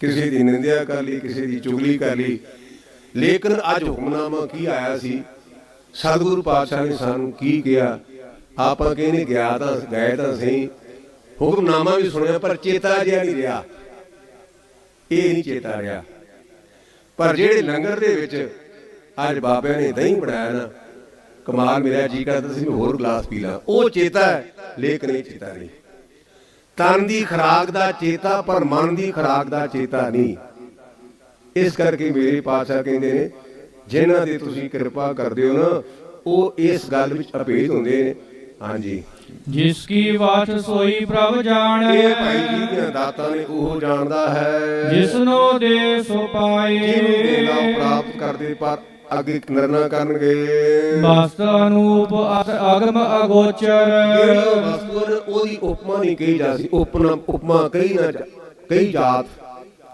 ਕਿਸੇ ਦੀ ਨਿੰਦਿਆ ਕਰ ਲਈ, ਕਿਸੇ ਦੀ ਚੁਗਲੀ ਕਰ ਲਈ। ਲੇਕਿਨ ਅੱਜ ਹੁਕਮਨਾਮਾ ਕੀ ਆਇਆ ਸੀ? ਸਤਿਗੁਰੂ ਪਾਤਸ਼ਾਹ ਨੇ ਸਾਨੂੰ ਕੀ ਕਿਹਾ? ਆਪਾਂ ਕਹਿੰਦੇ ਗਿਆ ਤਾਂ ਗਏ ਤਾਂ ਸਹੀ ਹੁਕਮਨਾਮਾ ਵੀ ਸੁਣਿਆ, ਪਰ ਚੇਤਾ ਜਿਹਾ ਨਹੀਂ ਰਿਹਾ। ਇਹ ਨਹੀਂ ਚੇਤਾ ਰਿਹਾ। ਪਰ ਜਿਹੜੇ ਲੰਗਰ ਦੇ ਵਿੱਚ ਅੱਜ ਬਾਬਿਆਂ ਨੇ ਦਹੀਂ ਬਣਾਇਆ ਨਾ, ਕਮਾਲ ਮੇਰਾ ਜੀ ਕਰਦਾ ਸੀ, ਮੈਂ ਹੋਰ ਗਲਾਸ ਪੀ ਲਾਂ। ਉਹ ਚੇਤਾ ਹੈ, ਲੇਕਿਨ ਇਹ ਚੇਤਾ ਨਹੀਂ। ਤਨ ਦੀ ਖਰਾਕ ਦਾ ਚੇਤਾ ਪਰ ਮਨ ਦੀ ਖਰਾਕ ਦਾ ਚੇਤਾ ਨਹੀਂ। ਇਸ ਕਰਕੇ ਮੇਰੇ ਪਾਤਸ਼ਾਹ ਕਹਿੰਦੇ ਨੇ ਜਿਨ੍ਹਾਂ ਦੀ ਤੁਸੀਂ ਕਿਰਪਾ ਕਰਦੇ ਹੋ ਨਾ ਉਹ ਇਸ ਗੱਲ ਵਿੱਚ ਅਪੇਧ ਹੁੰਦੇ ਨੇ। ਹਾਂਜੀ। ਜਿਸ ਕੀ ਬਾਤ ਸੋਈ ਪ੍ਰਭ ਜਾਣੈ। ਇਹ ਭਾਈ ਜੀ ਦੀਆਂ ਦਾਤਾਂ ਨੇ ਉਹ ਜਾਣਦਾ ਹੈ। ਜਿਸਨੋ ਦੇ ਸੋ ਪਾਏ। ਜਿਹਨੂੰ ਦੇ ਨਾਮ ਪ੍ਰਾਪਤ ਕਰਦੇ ਪਰ ਅੱਗੇ ਨਿਰਣਾ ਕਰਨਗੇ। ਮਸਤ ਅਨੂਪ ਅਗਮ ਅਗੋਚਰ। ਉਹਦੀ ਉਪਮਾ ਨਹੀਂ ਕਹੀ ਜਾ ਸਕਦੀ ਉਪਮਾ ਉਪਮਾ ਕਹੀ ਨਾ ਕਹੀ ਜਾਤ।